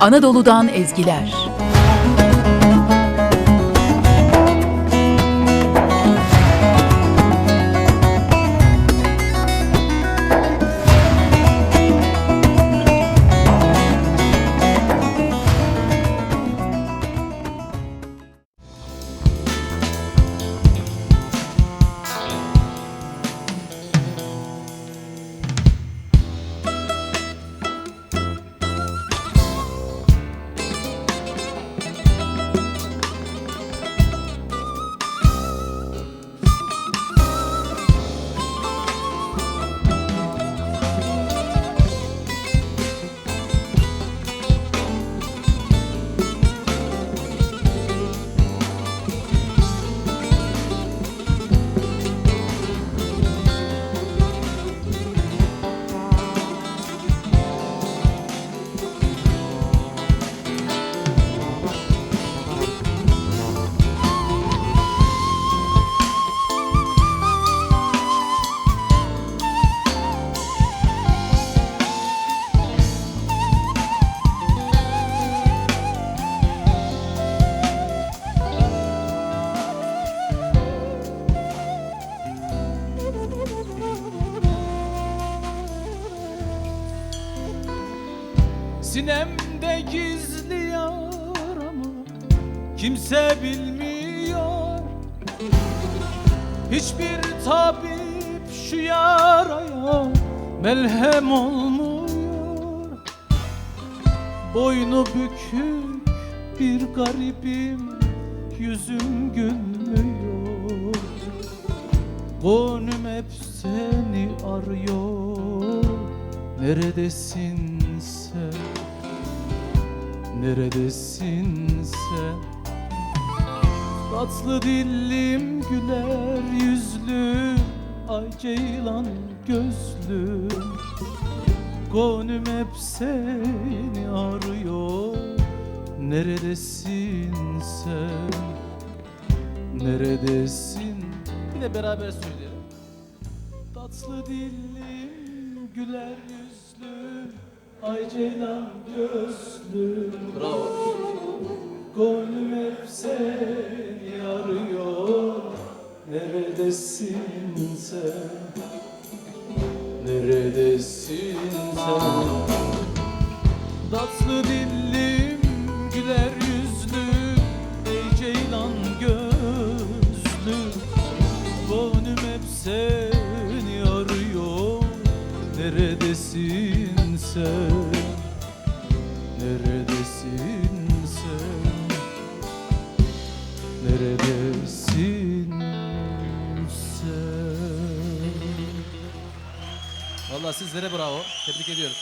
Anadolu'dan ezgiler. Sinemde gizli yaramı kimse bilmiyor. Hiçbir tabip şu yaraya melhem olmuyor. Boynu bükük bir garibim yüzüm gülmüyor. Gönlüm hep seni arıyor. Neredesin sen? Neredesin sen? Tatlı dillim güler yüzlüm Ay ceylan gözlüm Gönlüm hep seni arıyor Neredesin sen? Neredesin? Bir de beraber söyleyelim. Tatlı dillim, güler yüzlüm, ay ceylan gözlüm. Bravo. Gönlüm hep seni arıyor. Neredesin sen? Neredesin sen? Tatlı dillim, güler yüzlüm, ey ceylan gözlüm. Gönlüm hep seni arıyor Neredesin sen? Sizlere bravo. Tebrik ediyorum.